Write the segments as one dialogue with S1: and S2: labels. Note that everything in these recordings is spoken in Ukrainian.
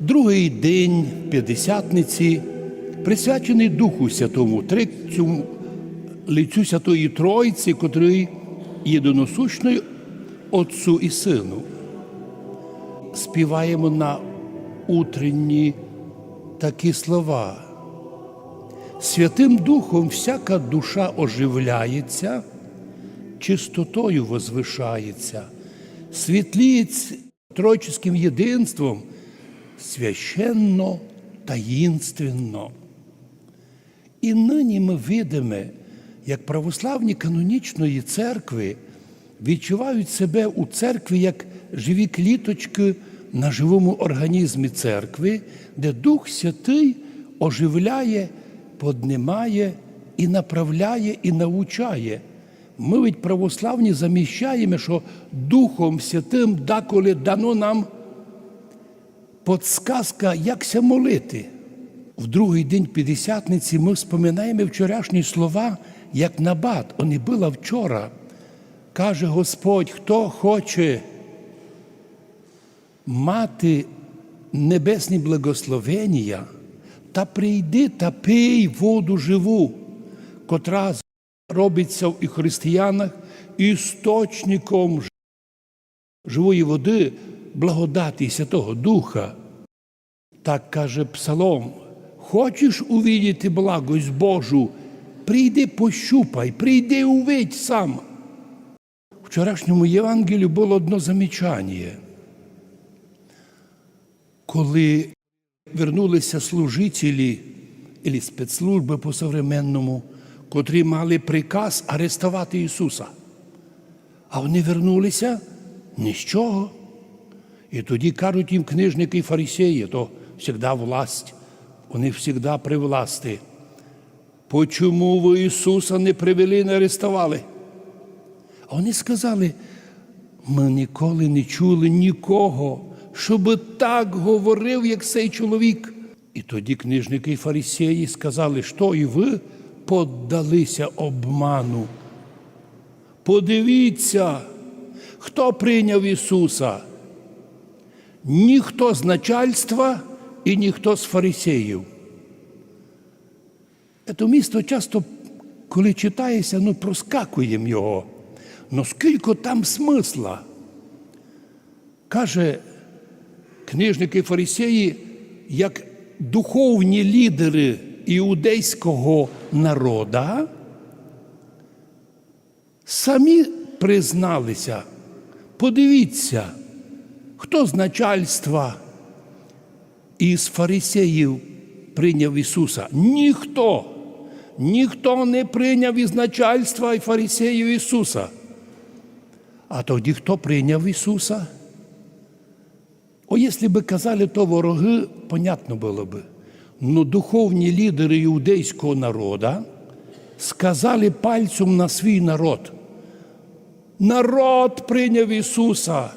S1: Другий день П'ятдесятниці присвячений Духу Святому, третьому лицю Святої Тройці, котрий єдиносущний Отцу і Сину. Співаємо на утренні такі слова. Святим Духом всяка душа оживляється, чистотою возвишається, світліє тройческим єдинством, священно таїнственно. І нині ми видимо, як православні канонічної церкви відчувають себе у церкві як живі кліточки на живому організмі церкви, де Дух Святий оживляє, поднимає і направляє, і навчає. Ми від православні заміщаємо, що Духом Святим деколи дано нам подсказка, як ся молити. В другий день П'ятдесятниці ми вспоминаємо вчорашні слова, як набат. Вони була вчора. Каже Господь, хто хоче мати небесні благословення, та прийди та пий воду живу, котра робиться в християнах істочником живої води, благодаті Святого Духа. Так каже Псалом, хочеш увидіти благость Божу, прийди пощупай, прийди увидь сам. Вчорашньому Євангелії було одно замічання. Коли вернулися служителі або спецслужби по современному, котрі мали приказ арестувати Ісуса. А вони вернулися ні з чого. І тоді кажуть їм книжники і фарисеї, то завжди власть, вони завжди при власти. Почому ви Ісуса не привели, не арестували? А вони сказали, ми ніколи не чули нікого, щоб так говорив, як цей чоловік. І тоді книжники і фарисеї сказали, що і ви поддалися обману. Подивіться, хто прийняв Ісуса. Ніхто з начальства і ніхто з фарисеїв. Це місто часто, коли читається, ну проскакуємо його. Ну скільки там смисла? Каже книжники фарисеї, як духовні лідери іудейського народа, самі призналися, подивіться, хто з начальства із фарисеїв прийняв Ісуса? Ніхто. Ніхто не прийняв із начальства і фарисеїв Ісуса. А тоді хто прийняв Ісуса? О, якщо би казали то вороги, понятно було би. Но духовні лідери іудейського народу сказали пальцем на свій народ. Народ прийняв Ісуса,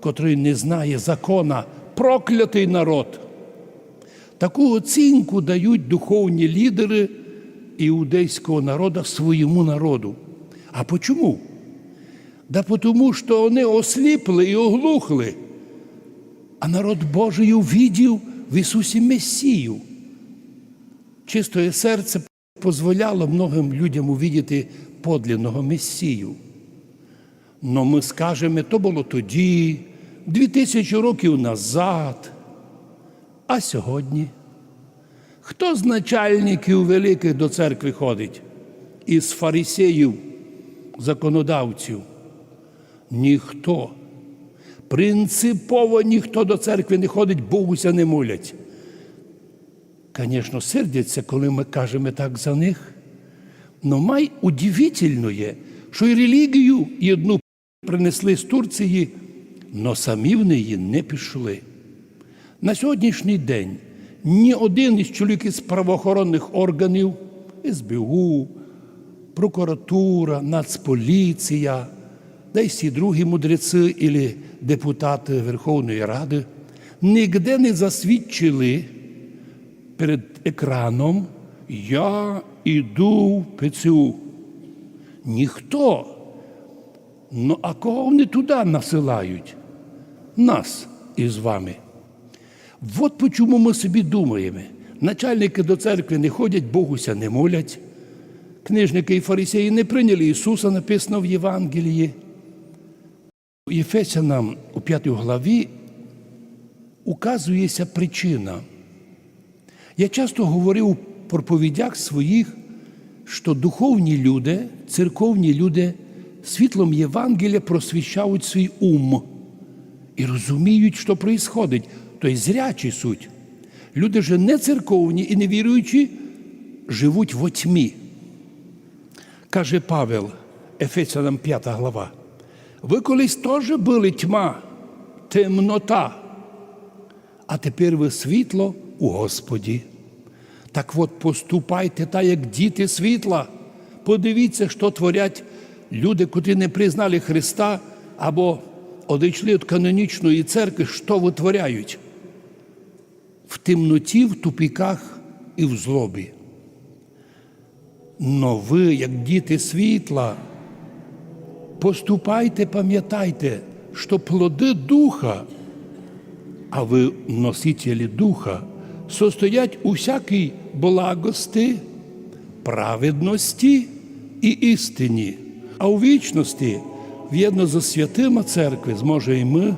S1: котрий не знає закона, проклятий народ. Таку оцінку дають духовні лідери іудейського народу своєму народу. А почому? Да тому, що вони осліпли і оглухли, а народ Божий увидів в Ісусі Месію. Чистое серце дозволяло многим людям увидіти подлинного Месію. Но ми скажемо, то було тоді, дві тисячі років назад. А сьогодні? Хто з начальників великих до церкви ходить? Із фарисеїв, законодавців? Ніхто. Принципово ніхто до церкви не ходить, Богуся не молять. Звісно, сердяться, коли ми кажемо так за них. Но май удивительно є, що і релігію і одну принесли з Турції, но самі в неї не пішли. На сьогоднішній день ні один із чоловіків з правоохоронних органів, СБУ, прокуратура, Нацполіція, да й всі другі мудреці і депутати Верховної Ради ніде не засвідчили перед екраном Я іду в ПЦУ. Ніхто. Ну, а кого вони туди насилають? Нас із вами. От почому ми собі думаємо. Начальники до церкви не ходять, Богуся не молять. Книжники і фарисеї не прийняли Ісуса, написано в Євангелії. У Єфесянам у 5 главі указується причина. Я часто говорив у проповідях своїх, що духовні люди, церковні люди світлом Євангелія просвіщають свій ум і розуміють, що відбувається. Тобто зрячі суть. Люди же не церковні і не віруючі живуть во тьмі. Каже Павел, Ефесянам 5 глава. Ви колись теж були тьма, темнота, а тепер ви світло у Господі. Так от поступайте так, як діти світла. Подивіться, що творять люди, котрі не признали Христа або одійшли від канонічної церкви, що витворяють в темноті, в тупіках і в злобі. Но ви, як діти світла, поступайте, пам'ятайте, що плоди духа, а ви носителі духа, состоять у всякій благости, праведності і істині, а у вічності, в'єдно з святима церкви, зможе і ми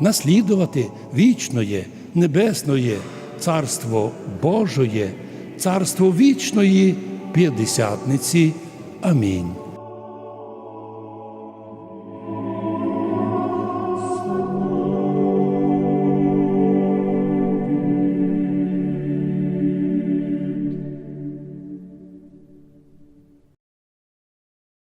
S1: наслідувати вічноє, небесноє, царство Божоє, царство вічної п'ятдесятниці. Амінь.